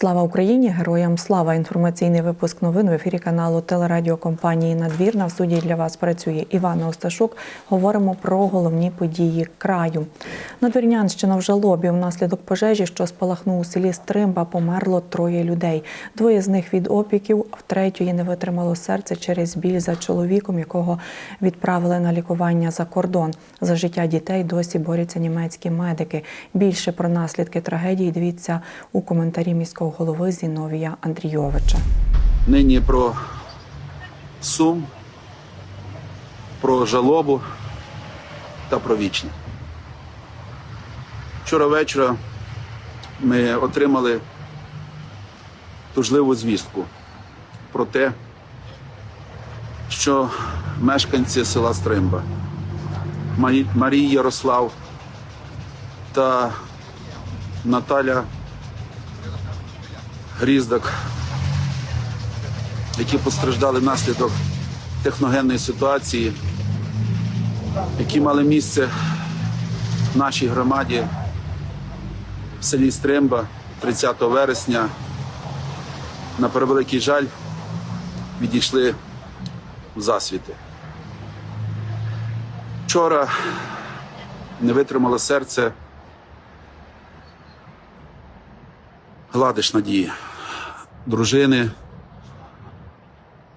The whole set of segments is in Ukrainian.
Слава Україні! Героям слава! Інформаційний випуск новин в ефірі каналу телерадіокомпанії Надвірна. В студії для вас працює Івана Осташук. Говоримо про головні події краю. Надвірнянщина в жалобі внаслідок пожежі, що спалахнув у селі Стримба, померло троє людей. Двоє з них від опіків, в третьої не витримало серце через біль за чоловіком, якого відправили на лікування за кордон. За життя дітей досі борються німецькі медики. Більше про наслідки трагедії дивіться у коментарі міського голови Зіновія Андрійовича. нині про сум, про жалобу та про вічне. Вчора вечора ми отримали тужливу звістку про те, що мешканці села Стримба Марі- Марій Ярослав та Наталя Гріздак які постраждали внаслідок техногенної ситуації, які мали місце в нашій громаді в селі Стримба 30 вересня. На превеликий жаль, відійшли в засвіти. Вчора не витримало серце Гладиш Надії, дружини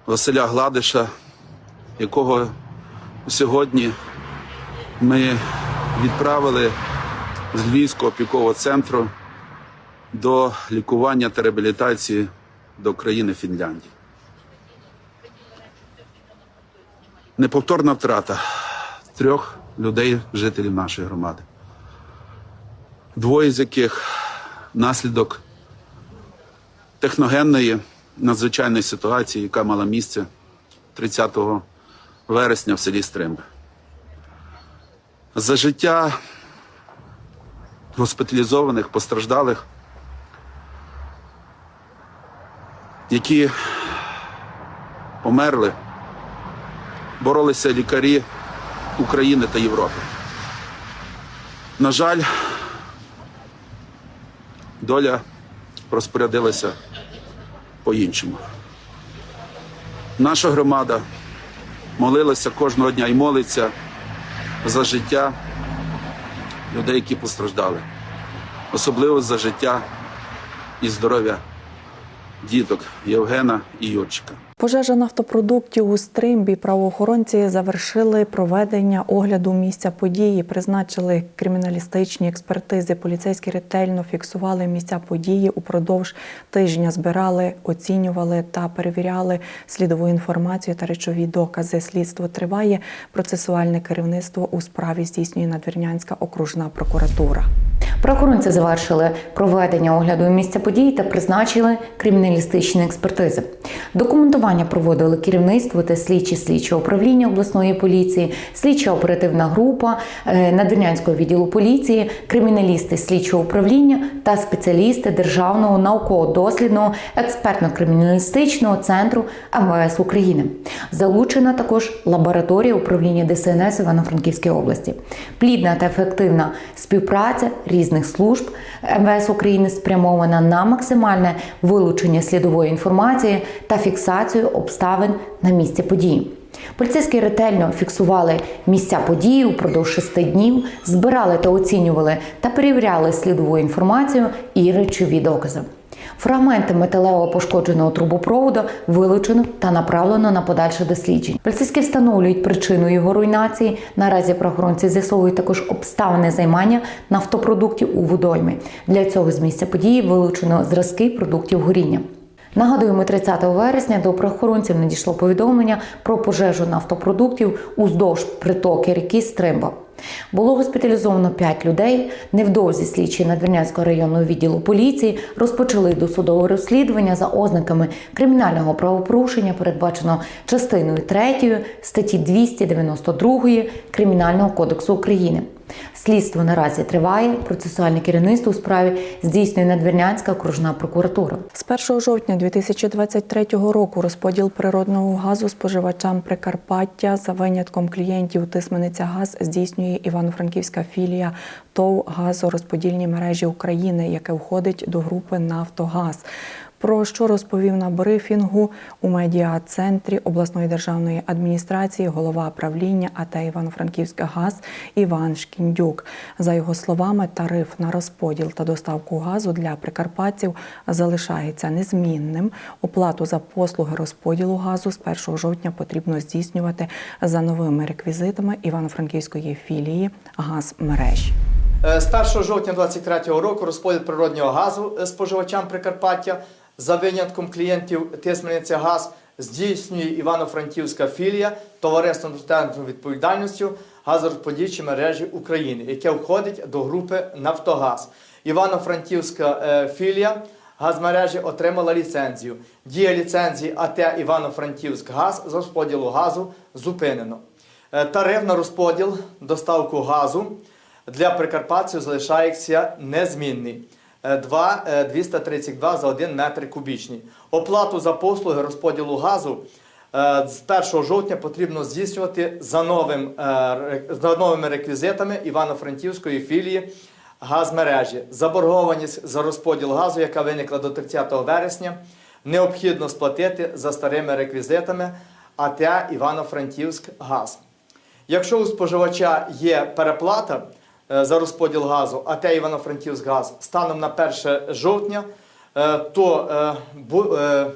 Василя Гладиша, якого сьогодні ми відправили з Львівського опікового центру до лікування та реабілітації до країни Фінляндії. Неповторна втрата трьох людей, жителів нашої громади. Двоє з яких наслідок техногенної надзвичайної ситуації, яка мала місце 30 вересня в селі Стримби. За життя госпіталізованих, постраждалих, які померли, боролися лікарі України та Європи. На жаль, доля розпорядилася по-іншому. Наша громада молилася кожного дня і молиться за життя людей, які постраждали, особливо за життя і здоров'я діток Євгена і Юрчика. Пожежа нафтопродуктів у Стримбі правоохоронці завершили проведення огляду місця події, призначили криміналістичні експертизи. Поліцейські ретельно фіксували місця події. Упродовж тижня збирали, оцінювали та перевіряли слідову інформацію та речові докази. Слідство триває. Процесуальне керівництво у справі здійснює Надвірнянська окружна прокуратура. Правоохоронці завершили проведення огляду місця події та призначили криміналістичні експертизи. Документування проводили керівництво та слідчі слідчого управління обласної поліції, слідча оперативна група е, Надвірнянського відділу поліції, криміналісти слідчого управління та спеціалісти Державного науково-дослідного експертно-криміналістичного центру МВС України. Залучена також лабораторія управління ДСНС Івано-Франківської області. Плідна та ефективна співпраця різних служб МВС України спрямована на максимальне вилучення слідової інформації та фіксацію обставин на місці події. Поліцейські ретельно фіксували місця події упродовж шести днів, збирали та оцінювали та перевіряли слідову інформацію і речові докази. Фрагменти металевого пошкодженого трубопроводу вилучено та направлено на подальше дослідження. Поліцейські встановлюють причину його руйнації. Наразі правоохоронці з'ясовують також обставини займання нафтопродуктів у водоймі. Для цього з місця події вилучено зразки продуктів горіння. Нагадуємо, 30 вересня до правоохоронців надійшло повідомлення про пожежу нафтопродуктів уздовж притоки ріки Стримба. Було госпіталізовано 5 людей. Невдовзі слідчі Надвірнянського районного відділу поліції розпочали досудове розслідування за ознаками кримінального правопорушення, передбаченого частиною 3 статті 292 Кримінального кодексу України. Слідство наразі триває. Процесуальне керівництво у справі здійснює Надвірнянська окружна прокуратура. З 1 жовтня 2023 року розподіл природного газу споживачам Прикарпаття за винятком клієнтів Тисмениця Газ здійснює здійснює Івано-Франківська філія ТОВ газорозподільні мережі України, яке входить до групи Нафтогаз. Про що розповів на брифінгу у медіа-центрі обласної державної адміністрації голова правління АТ Івано-Франківська ГАЗ Іван Шкіндюк. За його словами, тариф на розподіл та доставку газу для прикарпатців залишається незмінним. Оплату за послуги розподілу газу з 1 жовтня потрібно здійснювати за новими реквізитами Івано-Франківської філії «Газмережі». Е, З 1 жовтня 2023 року розподіл природнього газу е, споживачам Прикарпаття за винятком клієнтів Тисмениця Газ здійснює Івано-Франківська філія товариством обмеженою відповідальністю газорозподільчі мережі України, яке входить до групи Нафтогаз. Івано-Франківська е, філія газмережі отримала ліцензію. Дія ліцензії АТ Івано-Франківськ Газ з розподілу газу зупинено. Е, Тариф на розподіл доставку газу для прикарпатців залишається незмінний. Е, 2, е, 232 за 1 метр кубічний. Оплату за послуги розподілу газу е, з 1 жовтня потрібно здійснювати за, новим, е, за новими реквізитами Івано-Франківської філії газмережі. Заборгованість за розподіл газу, яка виникла до 30 вересня, необхідно сплатити за старими реквізитами АТ Івано-Франківськ газ. Якщо у споживача є переплата за розподіл газу, а те Івано-Франківськ газ станом на 1 жовтня, е, то, е, е,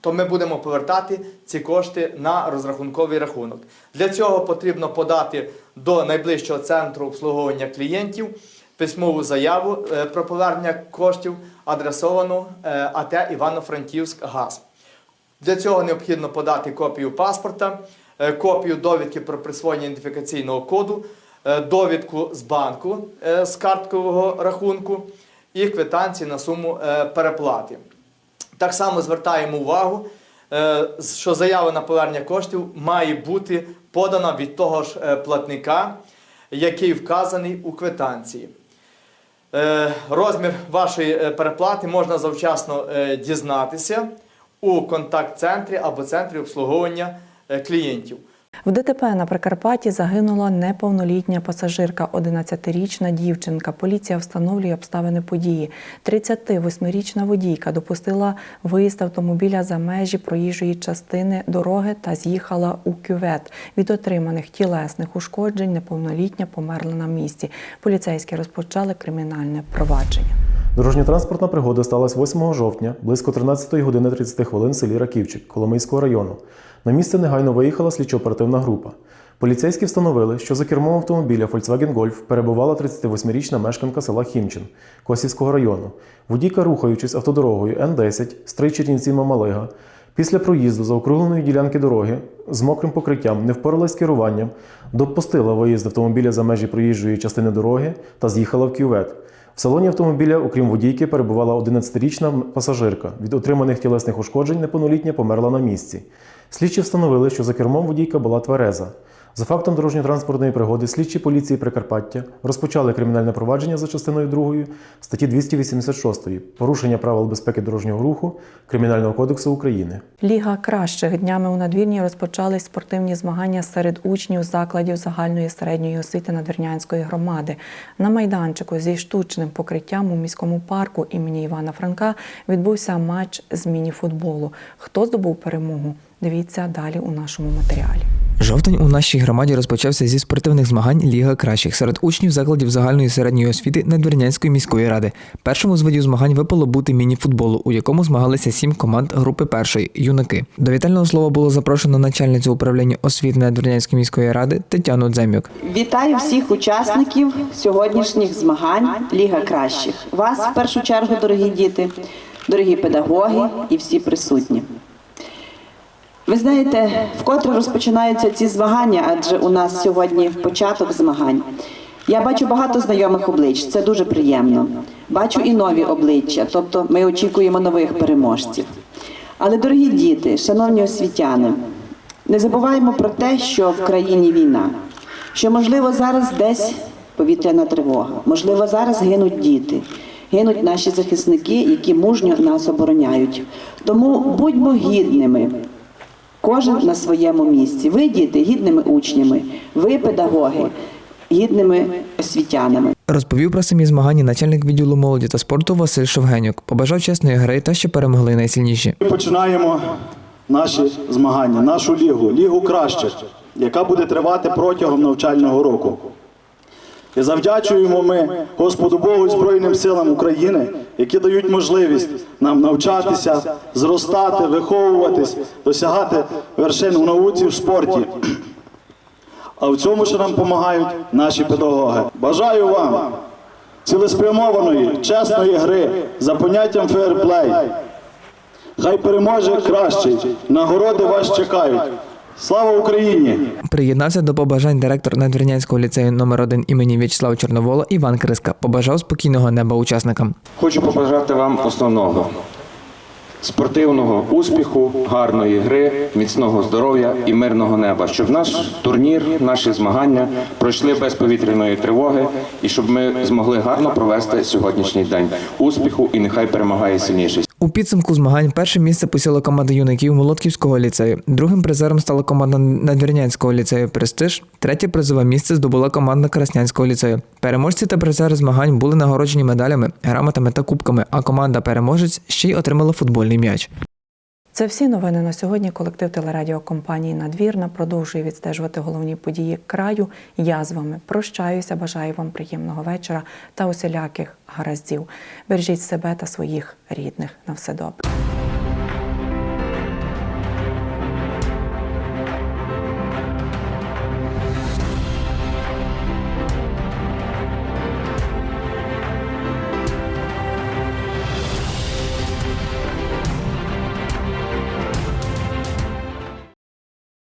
то ми будемо повертати ці кошти на розрахунковий рахунок. Для цього потрібно подати до найближчого центру обслуговування клієнтів письмову заяву е, про повернення коштів, адресовану е, АТ Івано-Франківськ газ. Для цього необхідно подати копію паспорта, е, копію довідки про присвоєння ідентифікаційного коду, е, довідку з банку е, з карткового рахунку і квитанції на суму е, переплати. Так само звертаємо увагу, е, що заява на повернення коштів має бути подана від того ж е, платника, який вказаний у квитанції. Е, Розмір вашої е, переплати можна завчасно е, дізнатися у контакт-центрі або центрі обслуговування е, клієнтів. В ДТП на Прикарпатті загинула неповнолітня пасажирка, 11-річна дівчинка. Поліція встановлює обставини події. 38-річна водійка допустила виїзд автомобіля за межі проїжджої частини дороги та з'їхала у кювет. Від отриманих тілесних ушкоджень неповнолітня померла на місці. Поліцейські розпочали кримінальне провадження. Дорожньо-транспортна пригода сталася 8 жовтня близько 13 години 30 хвилин в селі Раківчик Коломийського району. На місце негайно виїхала слідчо-оперативна група. Поліцейські встановили, що за кермом автомобіля Volkswagen Golf перебувала 38-річна мешканка села Хімчин Косівського району. Водійка, рухаючись автодорогою Н-10 Стрий Чернівці Мамалига, після проїзду за округленої ділянки дороги з мокрим покриттям не впоралась з керуванням, допустила виїзд автомобіля за межі проїжджої частини дороги та з'їхала в кювет. В салоні автомобіля, окрім водійки, перебувала 11-річна пасажирка. Від отриманих тілесних ушкоджень неповнолітня померла на місці. Слідчі встановили, що за кермом водійка була твереза. За фактом дорожньо-транспортної пригоди слідчі поліції Прикарпаття розпочали кримінальне провадження за частиною 2 статті 286 порушення правил безпеки дорожнього руху Кримінального кодексу України. Ліга кращих днями у надвірні розпочались спортивні змагання серед учнів закладів загальної середньої освіти Надвірнянської громади. На майданчику зі штучним покриттям у міському парку імені Івана Франка відбувся матч з міні-футболу. Хто здобув перемогу? Дивіться далі у нашому матеріалі. Жовтень у нашій громаді розпочався зі спортивних змагань Ліга кращих серед учнів закладів загальної середньої освіти Надвірнянської міської ради. Першому з видів змагань випало бути міні-футболу, у якому змагалися сім команд групи першої юнаки. До вітального слова було запрошено начальницю управління освіти Надвірнянської міської ради Тетяну Дземюк. Вітаю всіх учасників сьогоднішніх змагань Ліга кращих. Вас в першу чергу, дорогі діти, дорогі педагоги і всі присутні. Ви знаєте, вкотре розпочинаються ці змагання, адже у нас сьогодні початок змагань. Я бачу багато знайомих облич, це дуже приємно. Бачу і нові обличчя, тобто ми очікуємо нових переможців. Але, дорогі діти, шановні освітяни, не забуваємо про те, що в країні війна, що можливо зараз десь повітряна тривога, можливо, зараз гинуть діти, гинуть наші захисники, які мужньо нас обороняють. Тому будьмо гідними. Кожен на своєму місці. Ви, діти, гідними учнями, ви, педагоги, гідними освітянами. Розповів про самі змагання начальник відділу молоді та спорту Василь Шовгенюк. Побажав чесної гри та що перемогли найсильніші. Ми починаємо наші змагання, нашу лігу, лігу кращих, яка буде тривати протягом навчального року. І завдячуємо ми Господу Богу і Збройним силам України, які дають можливість нам навчатися, зростати, виховуватись, досягати вершин у науці в спорті. А в цьому ще нам допомагають наші педагоги. Бажаю вам цілеспрямованої, чесної гри за поняттям фейерплей. Хай переможе кращий. Нагороди вас чекають. Слава Україні! Приєднався до побажань директор Надвірнянського ліцею номер 1 імені В'ячеслава Чорновола Іван Криска. Побажав спокійного неба учасникам. Хочу побажати вам основного спортивного успіху, гарної гри, міцного здоров'я і мирного неба, щоб наш турнір, наші змагання пройшли без повітряної тривоги і щоб ми змогли гарно провести сьогоднішній день успіху і нехай перемагає сильніший. У підсумку змагань перше місце посіла команда юнаків Молотківського ліцею. Другим призером стала команда Надвірнянського ліцею Престиж. Третє призове місце здобула команда Краснянського ліцею. Переможці та призери змагань були нагороджені медалями, грамотами та кубками. А команда переможець ще й отримала футбольний м'яч. Це всі новини на сьогодні. Колектив телерадіокомпанії Надвірна продовжує відстежувати головні події краю. Я з вами прощаюся. Бажаю вам приємного вечора та усіляких гараздів. Бережіть себе та своїх рідних. На все добре.